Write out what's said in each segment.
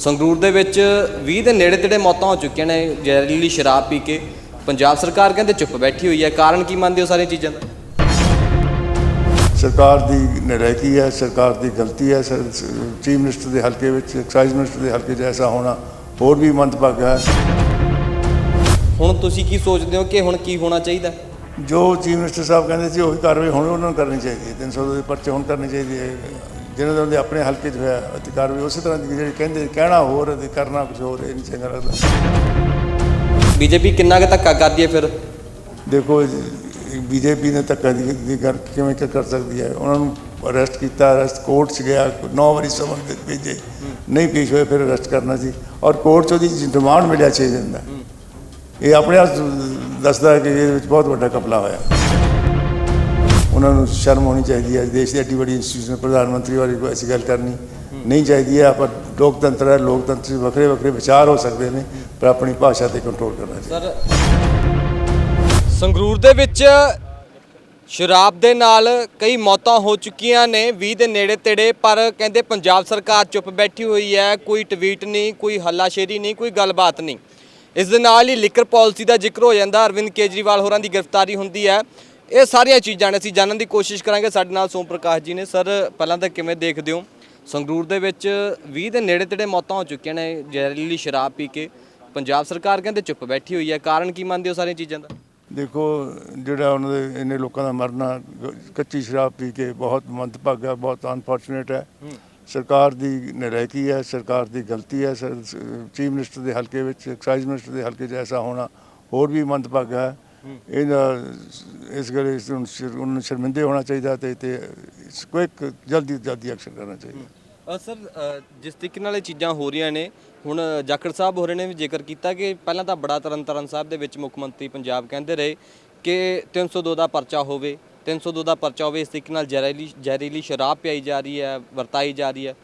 ਸੰਗਰੂਰ ਦੇ ਵਿੱਚ 20 ਦੇ ਨੇੜੇ ਤੇੜੇ ਮੌਤਾਂ ਹੋ ਚੁੱਕੀਆਂ ਨੇ ਜ਼ਹਿਰੀਲੀ ਸ਼ਰਾਬ ਪੀ ਕੇ ਪੰਜਾਬ ਸਰਕਾਰ ਕਹਿੰਦੇ ਚੁੱਪ ਬੈਠੀ ਹੋਈ ਹੈ। ਕਾਰਨ ਕੀ ਮੰਨਦੇ ਹੋ ਸਾਰੀਆਂ ਚੀਜ਼ਾਂ ਦਾ? ਸਰਕਾਰ ਦੀ ਨਲਾਇਕੀ ਹੈ ਸਰਕਾਰ ਦੀ ਗਲਤੀ ਹੈ ਸਰ- ਚੀਫ ਮਿਨਿਸਟਰ ਦੇ ਹਲਕੇ ਵਿੱਚ ਐਕਸਾਈਜ਼ ਮਿਨਿਸਟਰ ਦੇ ਹਲਕੇ ਐਸਾ ਹੋਣਾ ਹੋਰ ਵੀ ਮੰਦਭਾਗਾ ਹੈ। ਹੁਣ ਤੁਸੀਂ ਕੀ ਸੋਚਦੇ ਹੋ ਕਿ ਹੁਣ ਕੀ ਹੋਣਾ ਚਾਹੀਦਾ? ਜੋ ਚੀਫ ਮਿਨਿਸਟਰ ਸਾਹਿਬ ਕਹਿੰਦੇ ਸੀ ਉਹੀ ਕਾਰਵਾਈ ਹੁਣ ਉਹਨਾਂ ਨੂੰ ਕਰਨੀ ਚਾਹੀਦੀ ਹੈ। 302 ਦੇ ਪਰਚੇ ਹੁਣ ਕਰਨੀ ਚਾਹੀਦੀ ਹੈ। ਜਿਹਨਾਂ ਦੇ ਉਹਦੇ ਆਪਣੇ ਹਲਕੇ 'ਚ ਹੋਇਆ ਅਤੇ ਕਾਰਵਾਈ ਉਸੇ ਤਰ੍ਹਾਂ ਦੀ ਜਿਹੜੀ ਕਹਿੰਦੇ ਕਹਿਣਾ ਹੋਰ ਅਤੇ ਕਰਨਾ ਕੁਝ ਹੋਰ ਇਹ ਨਹੀਂ ਚੰਗਾ ਲੱਗਦਾ। ਬੀਜੇਪੀ ਕਿੰਨਾ ਕੁ ਧੱਕਾ ਕਰਦੀ ਹੈ ਫਿਰ? ਦੇਖੋ ਬੀਜੇਪੀ ਨੇ ਧੱਕਾ ਦੀ ਗੱਲ ਕਿਵੇਂ ਕਰ ਸਕਦੀ ਹੈ? ਉਹਨਾਂ ਨੂੰ ਅਰੈਸਟ ਕੀਤਾ ਅਰੈਸਟ ਕੋਰਟ 'ਚ ਗਿਆ 9 ਵਾਰੀ ਸਮਨ ਦੇ ਭੇਜੇ ਨਹੀਂ ਪੇਸ਼ ਹੋਏ ਫਿਰ ਅਰੈਸਟ ਕਰਨਾ ਸੀ। ਔਰ ਕੋਰਟ 'ਚ ਉਹਦੀ ਡਿਮਾਂਡ ਮਿਲਿਆ 6 ਦਿਨ ਦਾ। ਇਹ ਆਪਣੇ ਆਪ ਦੱਸਦਾ ਕਿ ਇਹਦੇ ਵਿੱਚ ਬਹੁਤ ਵੱਡਾ ਕਪਲਾ ਹੋਇਆ। ਉਹਨਾਂ ਨੂੰ ਸ਼ਰਮ ਹੋਣੀ ਚਾਹੀਦੀ ਹੈ। ਦੇਸ਼ ਦੀ ਐਡੀ ਵੱਡੀ ਇੰਸਟੀਟਿਊਸ਼ਨ ਪ੍ਰਧਾਨ ਮੰਤਰੀ ਵਾਲੀ ਕੋਈ ਐਸੀ ਗੱਲ ਕਰਨੀ ਨਹੀਂ ਚਾਹੀਦੀ ਹੈ। ਆਪਾਂ ਲੋਕਤੰਤਰ ਹੈ, ਲੋਕਤੰਤਰ 'ਚ ਵੱਖਰੇ ਵੱਖਰੇ ਵਿਚਾਰ ਹੋ ਸਕਦੇ ਨੇ, ਪਰ ਆਪਣੀ ਭਾਸ਼ਾ ਤੇ ਕੰਟਰੋਲ ਕਰਨਾ ਚਾਹੀਦਾ। ਸੰਗਰੂਰ ਦੇ ਵਿੱਚ ਸ਼ਰਾਬ ਦੇ ਨਾਲ ਕਈ ਮੌਤਾਂ ਹੋ ਚੁੱਕੀਆਂ ਨੇ 20 ਦੇ ਨੇੜੇ ਤੇੜੇ, ਪਰ ਕਹਿੰਦੇ ਪੰਜਾਬ ਸਰਕਾਰ ਚੁੱਪ ਬੈਠੀ ਹੋਈ ਹੈ। ਕੋਈ ਟਵੀਟ ਨਹੀਂ, ਕੋਈ ਹੱਲਾਸ਼ੇਰੀ ਨਹੀਂ, ਕੋਈ ਗੱਲਬਾਤ ਨਹੀਂ। ਇਸ ਦੇ ਨਾਲ ਹੀ ਲਿਕਰ ਪਾਲਿਸੀ ਦਾ ਜ਼ਿਕਰ ਹੋ ਜਾਂਦਾ। ਅਰਵਿੰਦ ਕੇਜਰੀਵਾਲ ਹੋਰਾਂ ਦੀ ਗ੍ਰਿਫਤਾਰੀ ਹੁੰਦੀ ਹੈ। ਇਹ ਸਾਰੀਆਂ ਚੀਜ਼ਾਂ ਨੇ ਅਸੀਂ ਜਾਣਨ ਦੀ ਕੋਸ਼ਿਸ਼ ਕਰਾਂਗੇ। ਸਾਡੇ ਨਾਲ ਸੋਮ ਪ੍ਰਕਾਸ਼ ਜੀ ਨੇ। ਸਰ ਪਹਿਲਾਂ ਤਾਂ ਕਿਵੇਂ ਦੇਖਦੇ ਹੋ? ਸੰਗਰੂਰ ਦੇ ਵਿੱਚ 20 ਦੇ ਨੇੜੇ ਤੇੜੇ ਮੌਤਾਂ ਹੋ ਚੁੱਕੀਆਂ ਨੇ ਜ਼ਹਿਰੀਲੀ ਸ਼ਰਾਬ ਪੀ ਕੇ। ਪੰਜਾਬ ਸਰਕਾਰ ਕਹਿੰਦੇ ਚੁੱਪ ਬੈਠੀ ਹੋਈ ਹੈ। ਕਾਰਨ ਕੀ ਮੰਨਦੇ ਹੋ ਸਾਰੀਆਂ ਚੀਜ਼ਾਂ ਦਾ? ਦੇਖੋ ਜਿਹੜਾ ਉਹਨਾਂ ਦੇ ਇੰਨੇ ਲੋਕਾਂ ਦਾ ਮਰਨਾ ਕੱਚੀ ਸ਼ਰਾਬ ਪੀ ਕੇ ਬਹੁਤ ਮੰਦਭਾਗਾ ਬਹੁਤ ਅਨਫੋਰਚੂਨੇਟ ਹੈ। ਸਰਕਾਰ ਦੀ ਨਲਾਇਕੀ ਹੈ ਸਰਕਾਰ ਦੀ ਗਲਤੀ ਹੈ। ਸਰ- ਚੀਫ ਮਿਨਿਸਟਰ ਦੇ ਹਲਕੇ ਵਿੱਚ ਐਕਸਾਈਜ਼ ਮਿਨਿਸਟਰ ਦੇ ਹਲਕੇ 'ਚ ਐਸਾ ਹੋਣਾ ਹੋਰ ਵੀ ਮੰਦਭਾਗਾ ਹੈ। ਇਹਦਾ ਇਸ ਗੱਲ ਇਸ ਨੂੰ ਸ਼ਰ- ਉਹਨਾਂ ਨੂੰ ਸ਼ਰਮਿੰਦੇ ਹੋਣਾ ਚਾਹੀਦਾ ਤੇ ਤੇ ਇਸ ਕੋਈ ਜਲਦੀ ਤੋਂ ਜਲਦੀ ਐਕਸ਼ਨ ਕਰਨਾ ਚਾਹੀਦਾ। ਅ, ਸਰ ਅ, ਜਿਸ ਤਰੀਕੇ ਨਾਲ ਇਹ ਚੀਜ਼ਾਂ ਹੋ ਰਹੀਆਂ ਨੇ ਹੁਣ ਜਾਖੜ ਸਾਹਿਬ ਹੋਰੇ ਨੇ ਵੀ ਜ਼ਿਕਰ ਕੀਤਾ ਕਿ ਪਹਿਲਾਂ ਤਾਂ ਬੜਾ ਤਰਨ ਤਾਰਨ ਸਾਹਿਬ ਦੇ ਵਿੱਚ ਮੁੱਖ ਮੰਤਰੀ ਪੰਜਾਬ ਕਹਿੰਦੇ ਰਹੇ ਕਿ 302 ਦਾ ਪਰਚਾ ਹੋਵੇ 302 ਦਾ ਪਰਚਾ ਹੋਵੇ ਇਸ ਤਰੀਕੇ ਨਾਲ ਜ਼ਹਿਰੀਲੀ ਜ਼ਹਿਰੀਲੀ ਸ਼ਰਾਬ ਪਿਆਈ ਜਾ ਰਹੀ ਹੈ ਵਰਤਾਈ ਜਾ ਰਹੀ ਹੈ।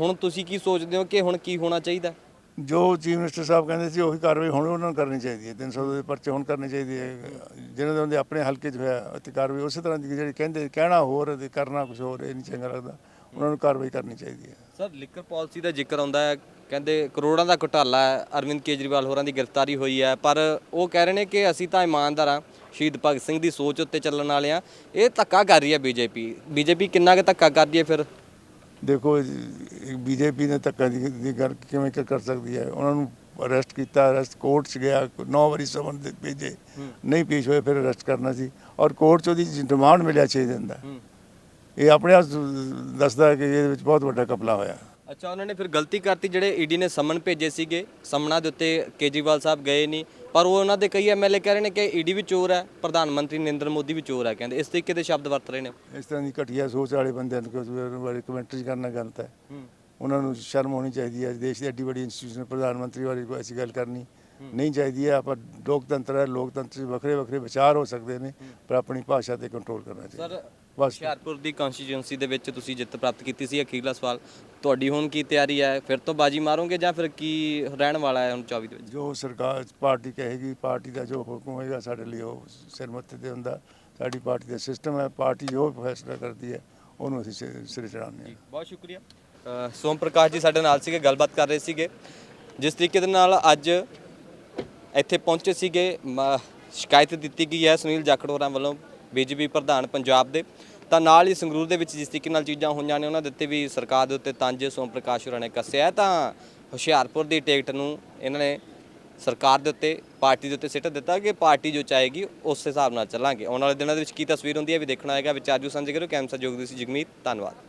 ਹੁਣ ਤੁਸੀਂ ਕੀ ਸੋਚਦੇ ਹੋ ਕਿ ਹੁਣ ਕੀ ਹੋਣਾ ਚਾਹੀਦਾ? ਜੋ ਚੀਫ ਮਿਨਿਸਟਰ ਸਾਹਿਬ ਕਹਿੰਦੇ ਸੀ, ਉਹੀ ਕਾਰਵਾਈ ਹੁਣ ਉਹਨਾਂ ਨੂੰ ਕਰਨੀ ਚਾਹੀਦੀ ਹੈ। 300 ਦੇ ਪਰਚੇ ਹੁਣ ਕਰਨੀ ਚਾਹੀਦੀ ਹੈ। ਜਿਹਨਾਂ ਦੇ ਉਹਦੇ ਆਪਣੇ ਹਲਕੇ 'ਚ ਹੋਇਆ ਅਤੇ ਕਾਰਵਾਈ, ਉਸੇ ਤਰ੍ਹਾਂ ਦੀ ਜਿਹੜੀ ਕਹਿੰਦੇ, ਕਹਿਣਾ ਹੋਰ ਅਤੇ ਕਰਨਾ ਕੁਝ ਹੋਰ, ਇਹ ਨਹੀਂ ਚੰਗਾ ਲੱਗਦਾ। ਉਹਨਾਂ ਨੂੰ ਕਾਰਵਾਈ ਕਰਨੀ ਚਾਹੀਦੀ ਹੈ। ਸਰ ਲਿਕਰ ਪਾਲਿਸੀ ਦਾ ਜ਼ਿਕਰ ਆਉਂਦਾ ਹੈ। ਕਹਿੰਦੇ ਕਰੋੜਾਂ ਦਾ ਘੁਟਾਲਾ ਹੈ। ਅਰਵਿੰਦ ਕੇਜਰੀਵਾਲ ਹੋਰਾਂ ਦੀ ਗ੍ਰਿਫਤਾਰੀ ਹੋਈ ਹੈ। ਪਰ ਉਹ ਕਹਿ ਰਹੇ ਨੇ ਕਿ ਅਸੀਂ ਤਾਂ ਇਮਾਨਦਾਰ ਹਾਂ। ਸ਼ਹੀਦ ਭਗਤ ਸਿੰਘ ਦੀ ਸੋਚ ਉੱਤੇ ਚੱਲਣ ਵਾਲੇ ਆ ਇਹ ਧੱਕਾ ਕਰ ਰਹੀ ਹੈ ਬੀਜੇਪੀ। ਬੀਜੇਪੀ ਕਿੰਨਾ ਕੁ ਧੱਕਾ ਕਰਦੀ ਹੈ ਫਿਰ? ਦੇਖੋ ਬੀਜੇਪੀ ਨੇ ਧੱਕਾ ਦੀ ਗੱਲ ਕਿਵੇਂ ਕਰ ਸਕਦੀ ਹੈ? ਉਹਨਾਂ ਨੂੰ ਅਰੈਸਟ ਕੀਤਾ ਅਰੈਸਟ ਕੋਰਟ 'ਚ ਗਿਆ 9 ਵਾਰੀ ਸਮਨ ਦੇ ਭੇਜੇ। ਨਹੀਂ ਪੇਸ਼ ਹੋਏ ਫਿਰ ਅਰੈਸਟ ਕਰਨਾ ਸੀ। ਔਰ ਕੋਰਟ 'ਚ ਉਹਦੀ ਡਿਮਾਂਡ ਮਿਲਿਆ 6 ਦਿਨ ਦਾ। ਇਹ ਆਪਣੇ ਆਪ ਦੱਸਦਾ ਕਿ ਇਹਦੇ ਵਿੱਚ ਬਹੁਤ ਵੱਡਾ ਕਪਲਾ ਹੋਇਆ। ਅੱਛਾ ਉਹਨਾਂ ਨੇ ਫਿਰ ਗਲਤੀ ਕਰਤੀ ਜਿਹੜੇ ਈਡੀ ਨੇ ਸਮਨ ਭੇਜੇ ਸੀਗੇ ਸਮਨਾਂ ਦੇ ਉੱਤੇ ਕੇਜਰੀਵਾਲ ਸਾਹਿਬ ਗਏ ਨਹੀਂ। ਪਰ ਉਹ ਉਹਨਾਂ ਦੇ ਕਈ ਐਮਐਲਏ ਕਹਿ ਰਹੇ ਨੇ ਕਿ ਈਡੀ ਵੀ ਚੋਰ ਹੈ ਪ੍ਰਧਾਨ ਮੰਤਰੀ ਨਰਿੰਦਰ ਮੋਦੀ ਵੀ ਚੋਰ ਹੈ ਕਹਿੰਦੇ। ਇਸ ਤਰੀਕੇ ਦੇ ਸ਼ਬਦ ਵਰਤ ਰਹੇ ਨੇ। ਇਸ ਤਰ੍ਹਾਂ ਦੀ ਘਟੀਆ ਸੋਚ ਵਾਲੇ ਬੰਦਿਆਂ ਨੂੰ ਕੁਝ ਬਾਰੇ ਕਮੈਂਟਰੀ ਕਰਨਾ ਗਲਤ ਹੈ। ਉਹਨਾਂ ਨੂੰ ਸ਼ਰਮ ਹੋਣੀ ਚਾਹੀਦੀ ਹੈ। ਦੇਸ਼ ਦੀ ਐਡੀ ਵੱਡੀ ਇੰਸਟੀਟਿਊਸ਼ਨ ਪ੍ਰਧਾਨ ਮੰਤਰੀ ਵਾਲੀ ਕੋਈ ਐਸੀ ਗੱਲ ਕਰਨੀ ਨਹੀਂ ਚਾਹੀਦੀ ਹੈ। ਆਪਾਂ ਲੋਕਤੰਤਰ ਹੈ ਲੋਕਤੰਤਰ 'ਚ ਵੱਖਰੇ ਵੱਖਰੇ ਵਿਚਾਰ ਹੋ ਸਕਦੇ ਨੇ ਪਰ ਆਪਣੀ ਭਾਸ਼ਾ ਤੇ ਕੰਟਰੋਲ ਕਰਨਾ ਚਾਹੀਦਾ। ਸਰ ਬਸ। ਹੁਸ਼ਿਆਰਪੁਰ ਦੀ ਕਨਸਟੀਚੁਐਂਸੀ ਦੇ ਵਿੱਚ ਤੁਸੀਂ ਜਿੱਤ ਪ੍ਰਾਪਤ ਕੀਤੀ ਸੀ ਅਖੀਰਲਾ ਸਵਾਲ। ਤੁਹਾਡੀ ਹੁਣ ਕੀ ਤਿਆਰੀ ਹੈ? ਫਿਰ ਤੋਂ ਬਾਜੀ ਮਾਰੋਗੇ ਜਾਂ ਫਿਰ ਕੀ ਰਹਿਣ ਵਾਲਾ ਹੈ ਹੁਣ 24 ਦੇ ਵਿੱਚ? ਜੋ ਸਰਕਾਰ ਪਾਰਟੀ ਕਹੇਗੀ ਪਾਰਟੀ ਦਾ ਜੋ ਹੁਕਮ ਹੋਏਗਾ ਸਾਡੇ ਲਈ ਉਹ ਸਿਰ ਮੱਥੇ ਤੇ ਹੁੰਦਾ। ਸਾਡੀ ਪਾਰਟੀ ਦਾ ਸਿਸਟਮ ਹੈ ਪਾਰਟੀ ਜੋ ਫੈਸਲਾ ਕਰਦੀ ਹੈ ਉਹਨੂੰ ਅਸੀਂ ਸਿਰ- ਸਿਰੇ ਚੜਾਉਂਦੇ ਹਾਂ। ਬਹੁਤ ਸ਼ੁਕਰੀਆ। ਅ, ਸੋਮ ਪ੍ਰਕਾਸ਼ ਜੀ ਸਾਡੇ ਨਾਲ ਸੀਗੇ ਗੱਲਬਾਤ ਕਰ ਰਹੇ ਸੀਗੇ। ਜਿਸ ਤਰੀਕੇ ਦੇ ਨਾਲ ਅੱਜ ਇੱਥੇ ਪਹੁੰਚੇ ਸੀਗੇ ਮ- ਸ਼ਿਕਾਇਤ ਦਿੱਤੀ ਗਈ ਹੈ ਸੁਨੀਲ ਜਾਖੜ ਹੋਰਾਂ ਵੱਲੋਂ। ਬੀਜੇਪੀ ਪ੍ਰਧਾਨ ਪੰਜਾਬ ਦੇ। ਤਾਂ ਨਾਲ ਹੀ ਸੰਗਰੂਰ ਦੇ ਵਿੱਚ ਜਿਸ ਤਰੀਕੇ ਨਾਲ ਚੀਜ਼ਾਂ ਹੋਈਆਂ ਨੇ, ਉਹਨਾਂ ਦੇ ਉੱਤੇ ਵੀ ਸਰਕਾਰ ਦੇ ਉੱਤੇ ਤੰਜ ਸੋਮ ਪ੍ਰਕਾਸ਼ ਹੋਰਾਂ ਨੇ ਕੱਸਿਆ ਤਾਂ ਹੁਸ਼ਿਆਰਪੁਰ ਦੀ ਟਿਕਟ ਨੂੰ ਇਹਨਾਂ ਨੇ ਸਰਕਾਰ ਦੇ ਉੱਤੇ, ਪਾਰਟੀ ਦੇ ਉੱਤੇ ਸਿੱਟ ਦਿੱਤਾ ਕਿ ਪਾਰਟੀ ਜੋ ਚਾਹੇਗੀ, ਉਸ ਹਿਸਾਬ ਨਾਲ ਚੱਲਾਂਗੇ। ਆਉਣ ਵਾਲੇ ਦਿਨਾਂ ਦੇ ਵਿੱਚ ਕੀ ਤਸਵੀਰ ਹੁੰਦੀ ਹੈ ਵੀ ਦੇਖਣਾ ਹੈਗਾ। ਵਿਚਾਰਜੂ ਸਾਂਝੇ ਕਰੋ ਕੈਮਸਾ ਜੋਗਦੀ ਸੀ ਜਗਮੀਤ। ਧੰਨਵਾਦ।